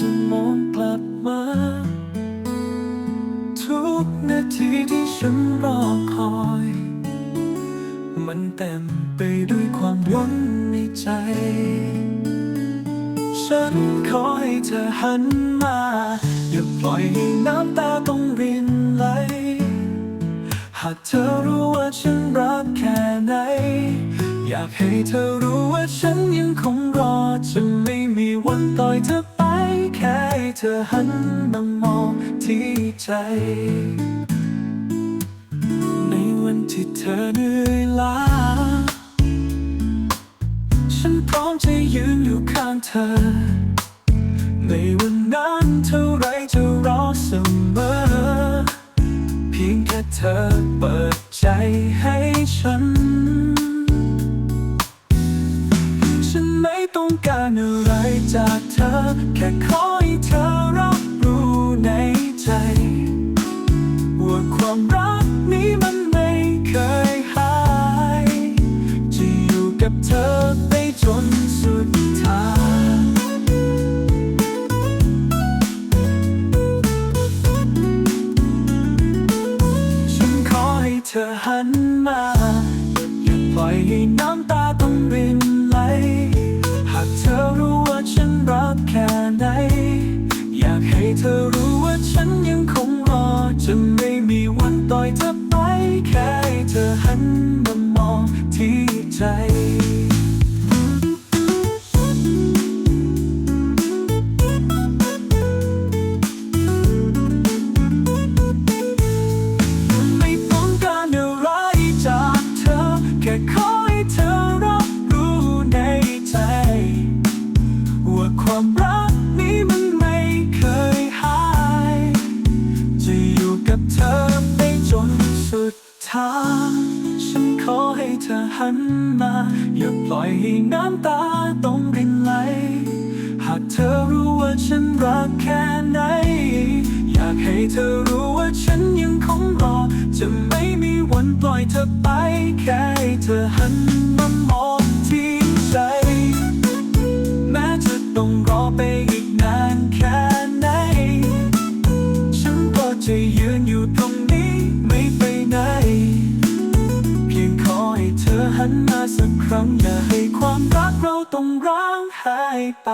จะมองกลับมา ทุกนาทีที่ฉันรอคอย มันเต็มไปด้วยความหวังในใจ ฉันขอให้เธอหันมา อย่าปล่อยให้น้ำตาต้องรินไหล หากเธอรู้ว่าฉันรักแค่ไหน อยากให้เธอรู้ว่าฉันยังคงรอจะไม่มีวันต่อยเธอ เธอหันมามองที่ใจ ในวันที่เธอเหนื่อยล้า ฉันพร้อมจะยืนอยู่ข้างเธอ ในวันนั้นเท่าไรจะรอเสมอ เพียงแค่เธอเปิดใจให้ฉัน ต้องการอะไรจากเธอ แค่ขอให้เธอรับรู้ในใจ ว่าความรักนี้มันไม่เคยหาย จะอยู่กับเธอไปจนสุดทางฉันขอให้เธอหันมา อย่าปล่อยให้น้ำ อยเธอา ฉันขอให้เธอหันมา อย่าปล่อยให้น้ำตาต้องรินไหล หากเธอรู้ว่าฉันรักแค่ไหน อยากให้เธอรู้ว่าฉันยังคงรอ จะไม่มีวันปล่อยเธอไป แค่ให้เธอหันมามองที่ใจ แม้จะต้องรอไปอีก รั้งอย่าให้ความรักเราต้องร้างหายไป